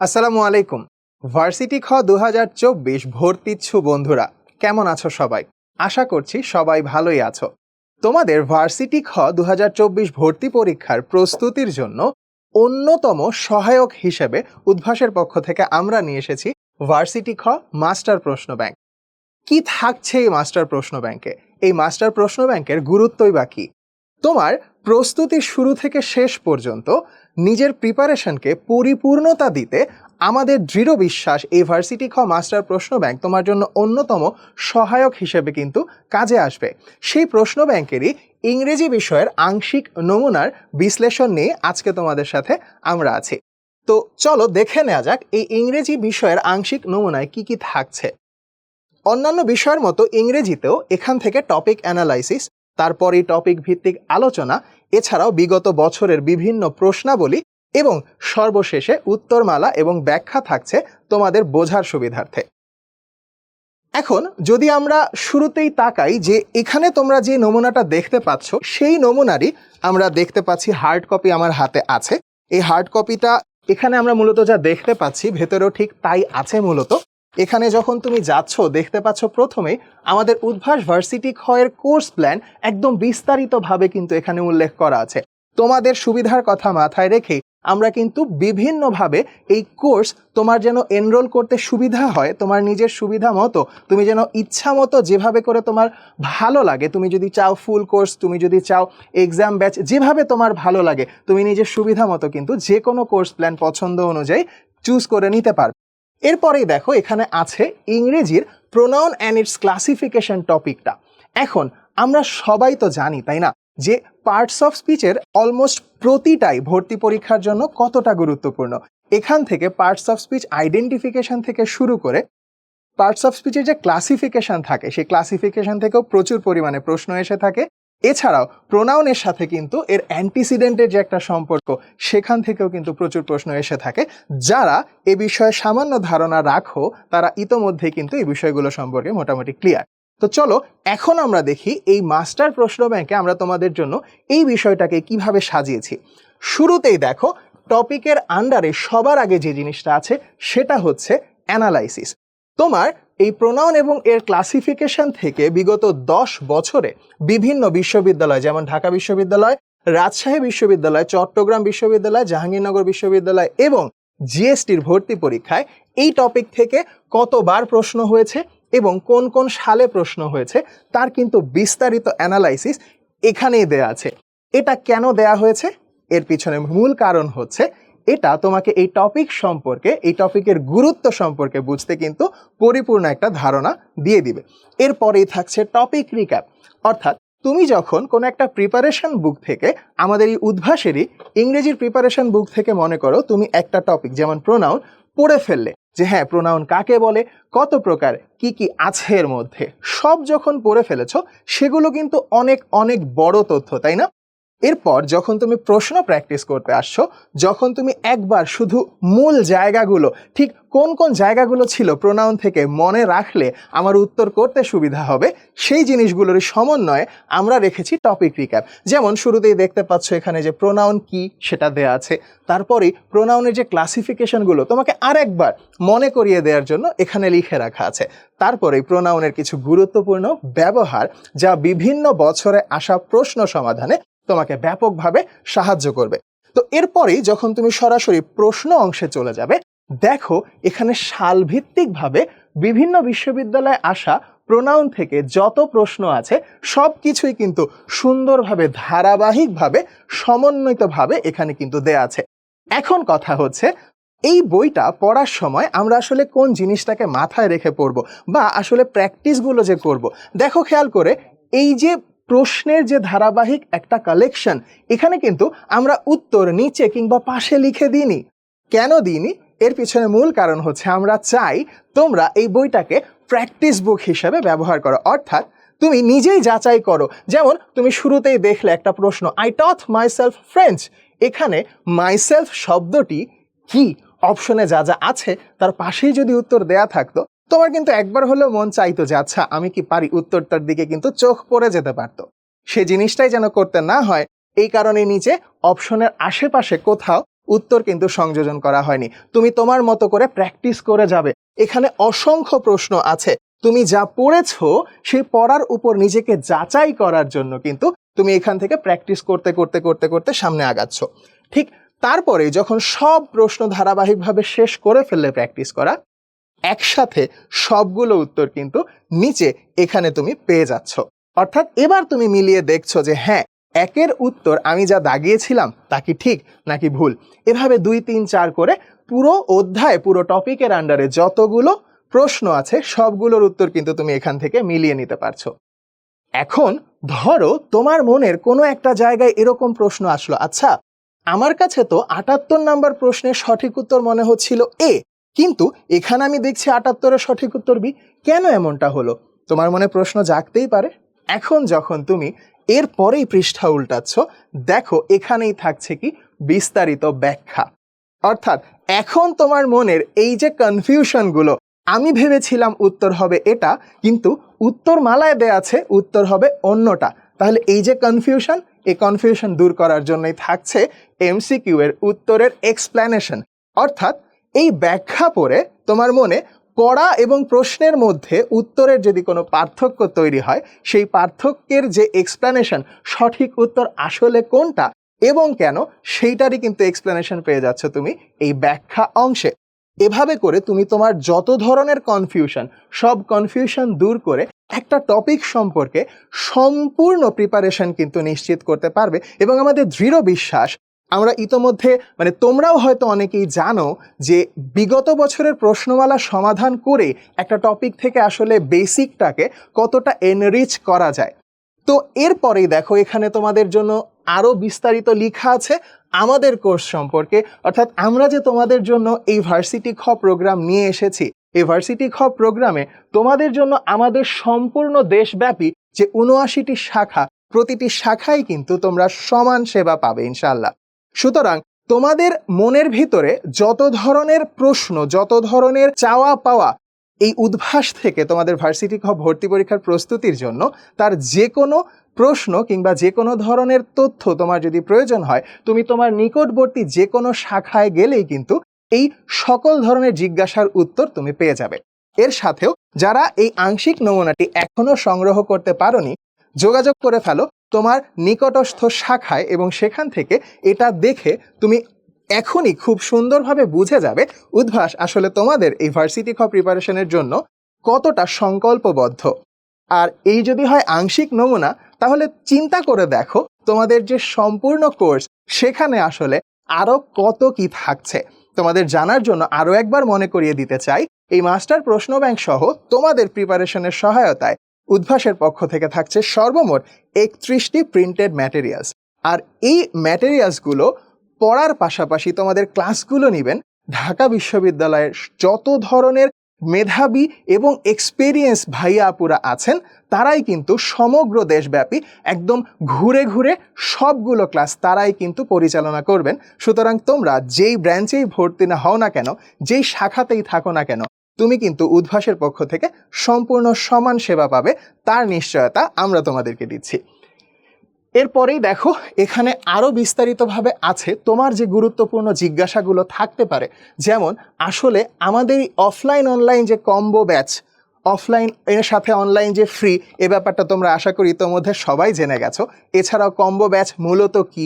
আসসালামু আলাইকুম। ভার্সিটি খ দু হাজার চব্বিশ ভর্তিচ্ছু বন্ধুরা, কেমন আছো সবাই? আশা করছি সবাই ভালোই আছো। তোমাদের ভার্সিটি খ দু হাজার চব্বিশ ভর্তি পরীক্ষার প্রস্তুতির জন্য অন্যতম সহায়ক হিসেবে উদ্ভাসের পক্ষ থেকে আমরা নিয়ে এসেছি ভার্সিটি খ মাস্টার প্রশ্ন ব্যাংক। কি থাকছে এই মাস্টার প্রশ্ন ব্যাংকে? এই মাস্টার প্রশ্ন ব্যাংকের গুরুত্বই বা কি? তোমার প্রস্তুতি শুরু থেকে শেষ পর্যন্ত নিজের প্রিপারেশনকে পরিপূর্ণতা দিতে আমাদের দৃঢ় বিশ্বাস এই ভার্সিটি খ মাস্টার প্রশ্ন ব্যাংক তোমার জন্য অন্যতম সহায়ক হিসেবে কিন্তু কাজে আসবে। সেই প্রশ্ন ব্যাংকেরই ইংরেজি বিষয়ের আংশিক নমুনার বিশ্লেষণ নিয়ে আজকে তোমাদের সাথে আমরা আছি। তো চলো দেখে নেওয়া যাক এই ইংরেজি বিষয়ের আংশিক নমুনায় কি কি থাকছে। অন্যান্য বিষয়ের মতো ইংরেজিতেও এখান থেকে টপিক অ্যানালাইসিস তারপরই টপিক ভিত্তিক আলোচনা এছাড়াও বিগত বছরের বিভিন্ন প্রশ্নাবলী এবং সর্বশেষে উত্তরমালা এবং ব্যাখ্যা থাকছে তোমাদের বোঝার সুবিধার্থে। এখন যদি আমরা শুরুতেই তাকাই যে এখানে তোমরা যে নমুনাটা দেখতে পাচ্ছ, সেই নমুনারই আমরা দেখতে পাচ্ছি হার্ড কপি আমার হাতে আছে। এই হার্ড কপিটা এখানে আমরা মূলত যা দেখতে পাচ্ছি, ভেতরেও ঠিক তাই আছে মূলত। এখানে যখন তুমি যাচ্ছ, দেখতে পাচ্ছ প্রথমে আমাদের উদ্ভাস ভার্সিটি ক্ষয়ের কোর্স প্ল্যান একদম বিস্তারিতভাবে কিন্তু এখানে উল্লেখ করা আছে। তোমাদের সুবিধার কথা মাথায় রেখেই আমরা কিন্তু বিভিন্নভাবে এই কোর্স তোমার যেন এনরোল করতে সুবিধা হয়, তোমার নিজের সুবিধা মতো, তুমি যেন ইচ্ছা মতো যেভাবে করে তোমার ভালো লাগে, তুমি যদি চাও ফুল কোর্স, তুমি যদি চাও এক্সাম ব্যাচ, যেভাবে তোমার ভালো লাগে, তুমি নিজের সুবিধা মতো কিন্তু যে কোনো কোর্স প্ল্যান পছন্দ অনুযায়ী চুজ করে নিতে পারবে। এরপরেই দেখো এখানে আছে ইংরেজির প্রোনাউন অ্যান্ড ইটস ক্লাসিফিকেশন টপিকটা এখন আমরা সবাই তো জানি, তাই না? যে পার্টস অফ স্পিচের অলমোস্ট প্রতিটাই ভর্তি পরীক্ষার জন্য কতটা গুরুত্বপূর্ণ। এখান থেকে পার্টস অফ স্পিচ আইডেন্টিফিকেশন থেকে শুরু করে পার্টস অফ স্পিচের যে ক্লাসিফিকেশন থাকে, সেই ক্লাসিফিকেশন থেকেও প্রচুর পরিমাণে প্রশ্ন এসে থাকে। এছাড়াও প্রোনাউনের সাথে কিন্তু এর অ্যান্টিসিডেন্টের যে একটা সম্পর্ক, সেখান থেকেও কিন্তু প্রচুর প্রশ্ন এসে থাকে। যারা এ বিষয়ে সামান্য ধারণা রাখো, তারা ইতোমধ্যে কিন্তু এই বিষয়গুলো সম্পর্কে মোটামুটি ক্লিয়ার তো চলো, এখন আমরা দেখি এই মাস্টার প্রশ্ন ব্যাংকে আমরা তোমাদের জন্য এই বিষয়টাকে কীভাবে সাজিয়েছি। শুরুতেই দেখো টপিকের আন্ডারে সবার আগে যে জিনিসটা আছে, সেটা হচ্ছে অ্যানালাইসিস তোমার এই প্রোনাউন এবং এর ক্লাসিফিকেশন থেকে বিগত দশ বছরে বিভিন্ন বিশ্ববিদ্যালয়, যেমন ঢাকা বিশ্ববিদ্যালয়, রাজশাহী বিশ্ববিদ্যালয়, চট্টগ্রাম বিশ্ববিদ্যালয়, জাহাঙ্গীরনগর বিশ্ববিদ্যালয় এবং জিএসটির ভর্তি পরীক্ষায় এই টপিক থেকে কতবার প্রশ্ন হয়েছে এবং কোন কোন সালে প্রশ্ন হয়েছে তার কিন্তু বিস্তারিত অ্যানালাইসিস এখানেই দেয়া আছে। এটা কেন দেয়া হয়েছে? এর পিছনে মূল কারণ হচ্ছে এটা তোমাকে এই টপিক সম্পর্কে, এই টপিকের গুরুত্ব সম্পর্কে বুঝতে কিন্তু পরিপূর্ণ একটা ধারণা দিয়ে দিবে। এরপরেই থাকছে টপিক রিক্যাপ অর্থাৎ তুমি যখন কোনো একটা প্রিপারেশন বুক থেকে, আমাদের এই উদ্ভাসেরই ইংরেজির প্রিপারেশন বুক থেকে মনে করো তুমি একটা টপিক যেমন প্রোনাউন পড়ে ফেললে। যে হ্যাঁ প্রোনাউন কাকে বলে, কত প্রকার, কি কি আছে এর মধ্যে, সব যখন পড়ে ফেলেছ, সেগুলো কিন্তু অনেক অনেক বড় তথ্য, তাই না? এরপর যখন তুমি প্রশ্ন প্র্যাকটিস করতে আসছো, যখন তুমি একবার শুধু মূল জায়গাগুলো, ঠিক কোন কোন জায়গাগুলো ছিল প্রোনাউন থেকে মনে রাখলে আমার উত্তর করতে সুবিধা হবে, সেই জিনিসগুলোর সমন্বয়ে আমরা রেখেছি টপিক রিক্যাপ যেমন শুরুতেই দেখতে পাচ্ছ এখানে যে প্রোনাউন কি, সেটা দেয়া আছে। তারপরেই প্রোনাউনের যে ক্লাসিফিকেশনগুলো তোমাকে আরেকবার মনে করিয়ে দেওয়ার জন্য এখানে লিখে রাখা আছে। তারপরেই প্রোনাউনের কিছু গুরুত্বপূর্ণ ব্যবহার, যা বিভিন্ন বছরে আসা প্রশ্ন সমাধানে তোমাকে ব্যাপকভাবে সাহায্য করবে। তো এরপরেই যখন তুমি সরাসরি প্রশ্ন অংশে চলে যাবে, দেখো এখানে সালভিত্তিকভাবে বিভিন্ন বিশ্ববিদ্যালয়ে আসা প্রোনাউন থেকে যত প্রশ্ন আছে সব কিছুই কিন্তু সুন্দরভাবে, ধারাবাহিকভাবে, সমন্বিতভাবে এখানে কিন্তু দেয়া আছে। এখন কথা হচ্ছে, এই বইটা পড়ার সময় আমরা আসলে কোন জিনিসটাকে মাথায় রেখে পড়ব বা আসলে প্র্যাকটিসগুলো যে করব? দেখো খেয়াল করে, এই যে প্রশ্নের যে ধারাবাহিক একটা কালেকশন এখানে কিন্তু আমরা উত্তর নিচে কিংবা পাশে লিখে দিইনি। কেন দিইনি? এর পিছনে মূল কারণ হচ্ছে আমরা চাই তোমরা এই বইটাকে প্র্যাকটিস বুক হিসেবে ব্যবহার করো। অর্থাৎ তুমি নিজেই যাচাই করো। যেমন তুমি শুরুতেই দেখলে একটা প্রশ্ন আই টথ মাইসেলফ ফ্রেঞ্চ এখানে মাইসেলফ শব্দটি কি? অপশনে যা যা আছে, তার পাশেই যদি উত্তর দেয়া থাকতো তোমার কিন্তু একবার হলেও মন চাইতো যে আচ্ছা আমি কি পারি? উত্তরটার দিকে কিন্তু চোখ পড়ে যেতে পারতো। সে জিনিসটাই যেন করতে না হয়, এই কারণে নিচে অপশনের আশেপাশে কোথাও উত্তর কিন্তু সংযোজন করা হয়নি। তুমি তোমার মতো করে প্র্যাকটিস করে যাবে। এখানে অসংখ্য প্রশ্ন আছে। তুমি যা পড়েছো সেই পড়ার উপর নিজেকে যাচাই করার জন্য কিন্তু তুমি এখান থেকে প্র্যাকটিস করতে করতে করতে করতে সামনে আগাচ্ছ। ঠিক তারপরে যখন সব প্রশ্ন ধারাবাহিকভাবে শেষ করে ফেললে প্র্যাকটিস করা একসাথে সবগুলো উত্তর কিন্তু নিচে এখানে তুমি পেয়ে যাচ্ছ। অর্থাৎ এবার তুমি মিলিয়ে দেখছ যে হ্যাঁ একের উত্তর আমি যা দাগিয়েছিলাম তা কি ঠিক নাকি ভুল? এভাবে দুই, তিন, চার করে পুরো অধ্যায়, পুরো টপিকের আন্ডারে যতগুলো প্রশ্ন আছে, সবগুলোর উত্তর কিন্তু তুমি এখান থেকে মিলিয়ে নিতে পারছ। এখন ধরো তোমার মনের কোনো একটা জায়গায় এরকম প্রশ্ন আসলো আচ্ছা আমার কাছে তো আটাত্তর নাম্বার প্রশ্নের সঠিক উত্তর মনে হচ্ছিল এ কিন্তু এখানে আমি দেখছি আটাত্তরের সঠিক উত্তর বি। কেন এমনটা হলো? তোমার মনে প্রশ্ন জাগতেই পারে। এখন যখন তুমি এর পরেই পৃষ্ঠা উল্টাচ্ছ, দেখো এখানেই থাকছে কি? বিস্তারিত ব্যাখ্যা। অর্থাৎ এখন তোমার মনের এই যে কনফিউশনগুলো আমি ভেবেছিলাম উত্তর হবে এটা, কিন্তু উত্তর মালায় দেয়া আছে উত্তর হবে অন্যটা। তাহলে এই যে কনফিউশন এই কনফিউশন দূর করার জন্যই থাকছে এমসিকিউ এর উত্তরের এক্সপ্ল্যানেশন অর্থাৎ এই ব্যাখ্যা পড়ে তোমার মনে পড়া এবং প্রশ্নের মধ্যে উত্তরের যদি কোনো পার্থক্য তৈরি হয়, সেই পার্থক্যের যে এক্সপ্লেনেশন সঠিক উত্তর আসলে কোনটা এবং কেন, সেইটারই কিন্তু এক্সপ্লেনেশন পেয়ে যাচ্ছ তুমি এই ব্যাখ্যা অংশে। এভাবে করে তুমি তোমার যত ধরনের কনফিউশন সব কনফিউশন দূর করে একটা টপিক সম্পর্কে সম্পূর্ণ প্রিপারেশন কিন্তু নিশ্চিত করতে পারবে এবং আমাদের দৃঢ় বিশ্বাস আমরা ইতোমধ্যে মানে তোমরাও হয়তো অনেকেই জানো যে বিগত বছরের প্রশ্নমালা সমাধান করে একটা টপিক থেকে আসলে বেসিকটাকে কতটা এনরিচ করা যায়। তো এরপরেই দেখো, এখানে তোমাদের জন্য আরও বিস্তারিত লেখা আছে আমাদের কোর্স সম্পর্কে। অর্থাৎ আমরা যে তোমাদের জন্য এই ভার্সিটি খ প্রোগ্রাম নিয়ে এসেছি, এই ভার্সিটি খ প্রোগ্রামে তোমাদের জন্য আমাদের সম্পূর্ণ দেশব্যাপী যে উনআশিটি শাখা, প্রতিটি শাখায় কিন্তু তোমরা সমান সেবা পাবে ইনশাল্লাহ সুতরাং তোমাদের মনের ভিতরে যত ধরনের প্রশ্ন, যত ধরনের চাওয়া পাওয়া এই উদ্ভাস থেকে তোমাদের ভার্সিটি খ ভর্তি পরীক্ষার প্রস্তুতির জন্য, তার যে কোনো প্রশ্ন কিংবা যে কোনো ধরনের তথ্য তোমার যদি প্রয়োজন হয়, তুমি তোমার নিকটবর্তী যে কোনো শাখায় গেলেই কিন্তু এই সকল ধরনের জিজ্ঞাসার উত্তর তুমি পেয়ে যাবে। এর সাথেও যারা এই আংশিক নমুনাটি এখনও সংগ্রহ করতে পারোনি, যোগাযোগ করে ফেলো তোমার নিকটস্থ শাখায় এবং সেখান থেকে এটা দেখে তুমি এখনই খুব সুন্দরভাবে বুঝে যাবে, উদ্ভাস, আসলে তোমাদের এই ভার্সিটি খ প্রিপারেশনের জন্য কতটা সংকল্পবদ্ধ। আর এই যদি হয় আংশিক নমুনা, তাহলে চিন্তা করে দেখো তোমাদের যে সম্পূর্ণ কোর্স সেখানে আসলে আরও কত কি থাকছে। তোমাদের জানার জন্য আরও একবার মনে করিয়ে দিতে চাই, এই মাস্টার প্রশ্ন ব্যাংক সহ তোমাদের প্রিপারেশনের সহায়তায় উদ্ভাসের পক্ষ থেকে থাকছে সর্বমোট একত্রিশটি প্রিন্টেড ম্যাটেরিয়ালস আর এই ম্যাটেরিয়ালসগুলো পড়ার পাশাপাশি তোমাদের ক্লাসগুলো নেবেন। ঢাকা বিশ্ববিদ্যালয়ের যত ধরনের মেধাবী এবং এক্সপেরিয়েন্স ভাইয়া আপুরা আছেন, তারাই কিন্তু সমগ্র দেশব্যাপী একদম ঘুরে ঘুরে সবগুলো ক্লাস তারাই কিন্তু পরিচালনা করবেন। সুতরাং তোমরা যেই ব্রাঞ্চেই ভর্তি না হও না কেন, যেই শাখাতেই থাকো না কেন তুমি কিন্তু উদ্ভাসের পক্ষ থেকে সম্পূর্ণ সমান সেবা পাবে, তার নিশ্চয়তা আমরা তোমাদেরকে দিচ্ছি। এরপরেই দেখো, এখানে আরও বিস্তারিতভাবে আছে তোমার যে গুরুত্বপূর্ণ জিজ্ঞাসাগুলো থাকতে পারে, যেমন আসলে আমাদের অফলাইন অনলাইন যে কম্বো ব্যাচ অফলাইন এর সাথে অনলাইন যে ফ্রি এ ব্যাপারটা তোমরা আশা করি ইতোমধ্যে সবাই জেনে গেছো। এছাড়াও কম্বো ব্যাচ মূলত কি?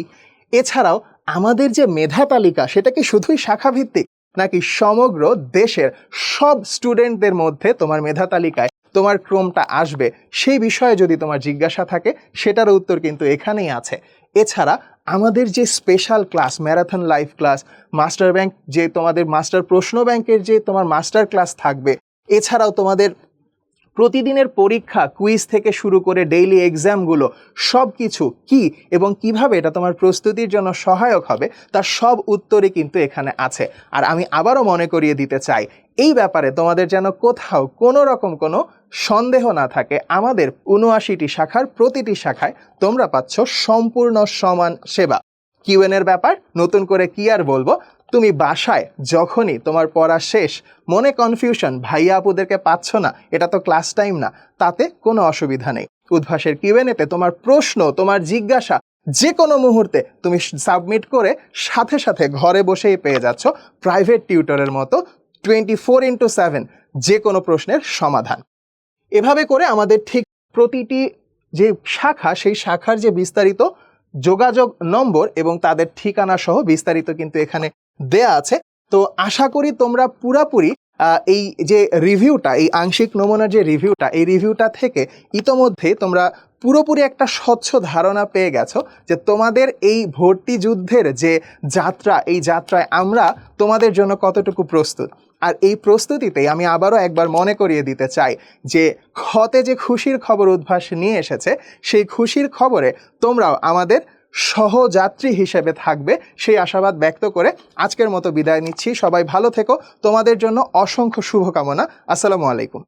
এছাড়াও আমাদের যে মেধা তালিকা, সেটা কি শুধুই শাখাভিত্তিক? নাকি সমগ্র দেশের সব স্টুডেন্টদের মধ্যে তোমার মেধা তালিকায় তোমার ক্রমটা আসবে? সেই বিষয়ে যদি তোমার জিজ্ঞাসা থাকে, সেটার উত্তর কিন্তু এখানেই আছে। এছাড়া আমাদের যে special class marathon life class master bank যে তোমাদের মাস্টার প্রশ্ন ব্যাংকের যে তোমার মাস্টার ক্লাস থাকবে, এছাড়াও তোমাদের প্রতিদিনের পরীক্ষা কুইজ থেকে শুরু করে ডেইলি এক্সামগুলো সব কিছু কি এবং কীভাবে এটা তোমার প্রস্তুতির জন্য সহায়ক হবে, তার সব উত্তরই কিন্তু এখানে আছে। আর আমি আবারও মনে করিয়ে দিতে চাই, এই ব্যাপারে তোমাদের যেন কোথাও কোনো রকম কোনো সন্দেহ না থাকে, আমাদের উনআশিটি শাখার প্রতিটি শাখায় তোমরা পাচ্ছ সম্পূর্ণ সমান সেবা। কিউএন এর ব্যাপার, নতুন করে কি আর বলব তুমি বাসায় যখনই তোমার পড়া শেষ, মনে কনফিউশন ভাইয়া, আপুদেরকে পাচ্ছ না, এটা তো ক্লাস টাইম না। তাতে কোনো অসুবিধা নেই। উদ্ভাসের কিউএনএতে তোমার প্রশ্ন, তোমার জিজ্ঞাসা যে কোনো মুহূর্তে তুমি সাবমিট করে সাথে সাথে ঘরে বসেই পেয়ে যাচ্ছ প্রাইভেট টিউটরের মতো টোয়েন্টি ফোর ইন্টু সেভেন যে কোনো প্রশ্নের সমাধান। এভাবে করে আমাদের ঠিক প্রতিটি যে শাখা, সেই শাখার যে বিস্তারিত যোগাযোগ নম্বর এবং তাদের ঠিকানা সহ বিস্তারিত কিন্তু এখানে দেয়া আছে। তো আশা করি তোমরা পুরাপুরি এই যে রিভিউটা, এই আংশিক নমুনার যে রিভিউটা, এই রিভিউটা থেকে ইতোমধ্যে তোমরা পুরোপুরি একটা স্বচ্ছ ধারণা পেয়ে গেছো যে তোমাদের এই ভর্তি যুদ্ধের যে যাত্রা, এই যাত্রায় আমরা তোমাদের জন্য কতটুকু প্রস্তুত। আর এই প্রস্তুতিতে আমি আবারও একবার মনে করিয়ে দিতে চাই যে ক্ষতে যে খুশির খবর উদ্ভাস নিয়ে এসেছে, সেই খুশির খবরে তোমরাও আমাদের সহযাত্রী হিসেবে থাকবে। সেই আশাবাদ ব্যক্ত করে আজকের মতো বিদায় নিচ্ছি। সবাই ভালো থেকো। তোমাদের জন্য অসংখ্য শুভকামনা। আসসালামু আলাইকুম।